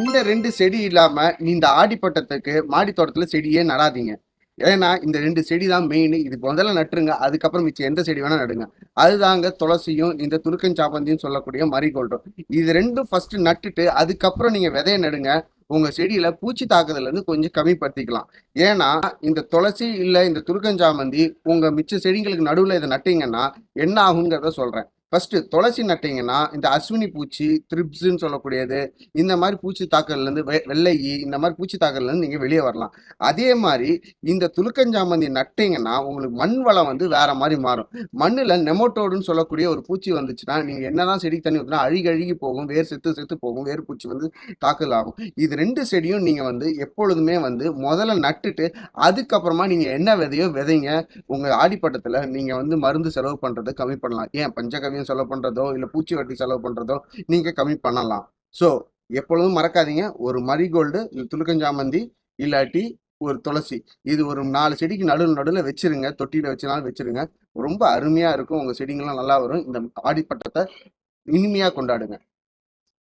இந்த ரெண்டு செடி இல்லாம இந்த ஆடிப்பட்டத்துக்கு மாடி தோட்டத்துல செடியே நடாதீங்க. ஏன்னா இந்த ரெண்டு செடி தான் மெயின் இது முதல்ல நட்டுருங்க அதுக்கப்புறம் மிச்சம் எந்த செடி வேணா நடுங்க. அதுதாங்க துளசியும் இந்த துருக்கஞ்சாப்பந்தியும் சொல்லக்கூடிய மரிகோல்டும் இது ரெண்டும் ஃபர்ஸ்ட் நட்டுட்டு அதுக்கப்புறம் நீங்க விதைய நடுங்க. உங்க செடியில பூச்சி தாக்குதல்ல இருந்து கொஞ்சம் கம்மிப்படுத்திக்கலாம். ஏன்னா இந்த துளசி இல்ல இந்த துருக்கஞ்சாமந்தி உங்க மிச்ச செடிங்களுக்கு நடுவுல இதை நட்டீங்கன்னா என்ன ஆகுங்கிறத சொல்றேன். ஃபர்ஸ்ட் துளசி நட்டிங்கன்னா இந்த அஸ்வினி பூச்சி த்ரிப்ஸ்ன்னு சொல்லக்கூடியது இந்த மாதிரி பூச்சி தாக்கல்லேருந்து வெ- வெள்ளை இந்த மாதிரி பூச்சி தாக்கல்லேருந்து நீங்கள் வெளியே வரலாம். அதே மாதிரி இந்த துலுக்கஞ்சாமந்தி நட்டிங்கன்னா உங்களுக்கு மண் வளம் வந்து வேற மாதிரி மாறும். மண்ணில் நெமோட்டோடுன்னு சொல்லக்கூடிய ஒரு பூச்சி வந்துச்சுன்னா நீங்க என்னதான் செடிக்கு தண்ணி ஊற்றினா அழுகி அழுகி போகும் வேர் செத்து செத்து போகும் வேர் பூச்சி வந்து தாக்கல் ஆகும் இது ரெண்டு செடியும் நீங்கள் வந்து எப்பொழுதுமே வந்து முதல்ல நட்டுட்டு அதுக்கப்புறமா நீங்கள் என்ன விதையோ விதைங்க உங்கள் ஆடிப்பட்டத்தில் நீங்கள் வந்து மருந்து செலவு பண்ணுறதை கம்மி பண்ணலாம். ஏன்? பஞ்சகவியம் செலவு பண்றதோ இல்ல பூச்சி வட்டி செலவு பண்றதோ நீங்க கம்மி பண்ணலாம். ஸோ எப்பொழுதும் மறக்காதீங்க. ஒரு மரிகோல்டு இல்லை துலுக்கஞ்சாமந்தி இல்லாட்டி ஒரு துளசி. இது ஒரு நாலு செடிக்கு நடுவில் நடுவில் வச்சிருங்க. தொட்டியில் வச்சுனாலும் வச்சிருங்க. ரொம்ப அருமையா இருக்கும். உங்க செடிங்கள்லாம் நல்லா வரும். இந்த ஆடிப்பட்டத்தை இனிமையா கொண்டாடுங்க.